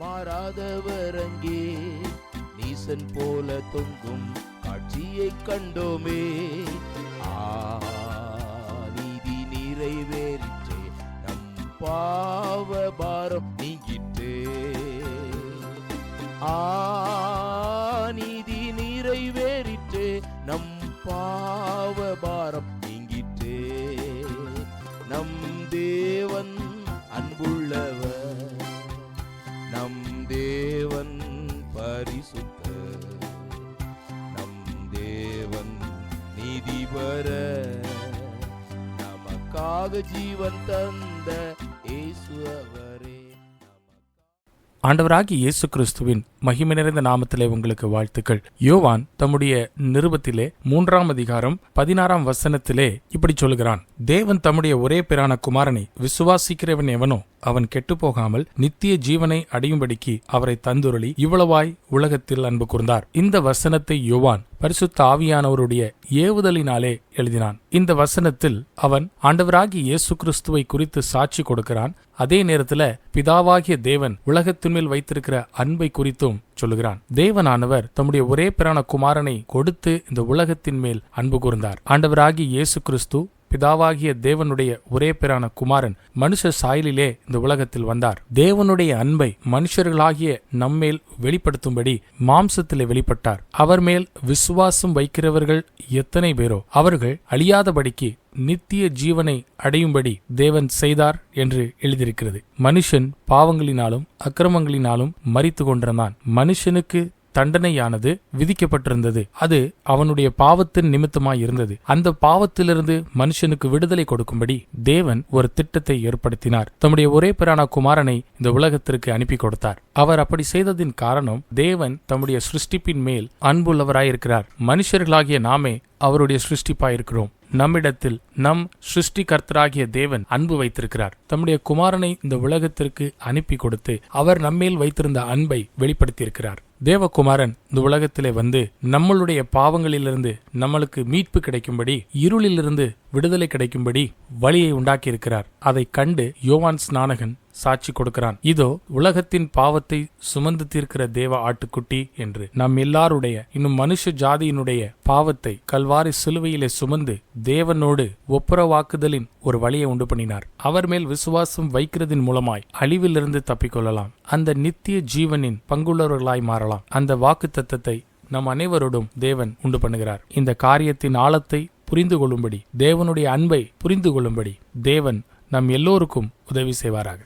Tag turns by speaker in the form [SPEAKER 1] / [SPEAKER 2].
[SPEAKER 1] மாறாதவரங்கே நீசன் போல தொங்கும் காட்சியை கண்டோமே. ஆ நீதி நிறைவேறிற்றே நம் பாவ பாரம் நீங்கிற்றே. ஆ நீதி நிறைவேறிற்றே நம் பாவ பாரம் நீங்கிற்றே. நம் தேவன் அன்புள்ள பரிசுத்த. நம் தேவன் நீதி நீதிபர நமக்காக ஜீவன் தந்த இயேசு அவரே.
[SPEAKER 2] ஆண்டவராகி இயேசு கிறிஸ்துவின் மகிமை நிறைந்த நாமத்திலே உங்களுக்கு வாழ்த்துக்கள். யோவான் தம்முடைய நிருபத்திலே மூன்றாம் அதிகாரம் பதினாறாம் வசனத்திலே இப்படி சொல்கிறான் தேவன் தம்முடைய ஒரே பிரான குமாரனை விசுவாசிக்கிறவன் எவனோ அவன் கெட்டுப்போகாமல் நித்திய ஜீவனை அடையும்படிக்கு அவரை தந்துருளி இவ்வளவாய் உலகத்தில் அன்பு கூர்ந்தார். இந்த வசனத்தை யோவான் பரிசுத்த ஆவியானவருடைய ஏவுதலினாலே எழுதினான். இந்த வசனத்தில் அவன் ஆண்டவராகிய இயேசு கிறிஸ்துவை குறித்து சாட்சி கொடுக்கிறான். அதே நேரத்துல பிதாவாகிய தேவன் உலகத்தின் மேல் வைத்திருக்கிற அன்பை குறித்தும் சொல்லுகிறான். தேவனானவர் தம்முடைய ஒரே பிரான குமாரனை கொடுத்து இந்த உலகத்தின் மேல் அன்பு கூர்ந்தார். ஆண்டவராகி இயேசு கிறிஸ்து பிதாவாகிய தேவனுடைய ஒரே பேரான குமாரன் மனுஷ சாயலிலே இந்த உலகத்தில் வந்தார். தேவனுடைய அன்பை மனுஷர்களாகிய நம்மேல் வெளிப்படுத்தும்படி மாம்சத்திலே வெளிப்பட்டார். அவர் மேல் விசுவாசம் வைக்கிறவர்கள் எத்தனை பேரோ அவர்கள் அழியாதபடிக்கு நித்திய ஜீவனை அடையும்படி தேவன் செய்தார் என்று எழுதியிருக்கிறது. மனுஷன் பாவங்களினாலும் அக்கிரமங்களினாலும் மறித்து கொண்டிருந்தான். மனுஷனுக்கு தண்டனையானது விதிக்கப்பட்டிருந்தது. அது அவனுடைய பாவத்தின் நிமித்தமாய் இருந்தது அந்த பாவத்திலிருந்து மனுஷனுக்கு விடுதலை கொடுக்கும்படி தேவன் ஒரு திட்டத்தை ஏற்படுத்தினார். தம்முடைய ஒரே பிரான குமாரனை இந்த உலகத்திற்கு அனுப்பி கொடுத்தார். அவர் அப்படி செய்ததின் காரணம் தேவன் தம்முடைய சிருஷ்டிப்பின் மேல் அன்புள்ளவராயிருக்கிறார். மனுஷர்களாகிய நாமே அவருடைய சிருஷ்டிப்பாயிருக்கிறோம். நம்மிடத்தில் நம் சிருஷ்டிகர்த்தராகிய தேவன் அன்பு வைத்திருக்கிறார். தம்முடைய குமாரனை இந்த உலகத்திற்கு அனுப்பி கொடுத்து அவர் நம்மேல் வைத்திருந்த அன்பை வெளிப்படுத்தியிருக்கிறார். தேவகுமாரன் இந்த உலகத்திலே வந்து நம்மளுடைய பாவங்களிலிருந்து நம்மளுக்கு மீட்பு கிடைக்கும்படி இருளிலிருந்து விடுதலை கிடைக்கும்படி வழியை உண்டாக்கியிருக்கிறார். அதை கண்டு யோவான் ஸ்நானகன் சாட்சி கொடுக்கிறான். இதோ உலகத்தின் பாவத்தை சுமந்து தீர்க்கிற தேவ ஆட்டுக்குட்டி என்று. நம் எல்லாருடைய இன்னும் மனுஷ ஜாதியினுடைய பாவத்தை கல்வாரி சிலுவையிலே சுமந்து தேவனோடு ஒப்புரவாக்குதலின் ஒரு வழியை உண்டு பண்ணினார். அவர் மேல் விசுவாசம் வைக்கிறதின் மூலமாய் அழிவிலிருந்து தப்பிக்கொள்ளலாம். அந்த நித்திய ஜீவனின் பங்குள்ளவர்களாய் மாறலாம். அந்த வாக்கு தத்தத்தை நம் அனைவரோடும் தேவன் உண்டு பண்ணுகிறார். இந்த காரியத்தின் ஆழத்தை புரிந்து கொள்ளும்படி தேவனுடைய அன்பை புரிந்து கொள்ளும்படி தேவன் நம் எல்லோருக்கும் உதவி செய்வாராக.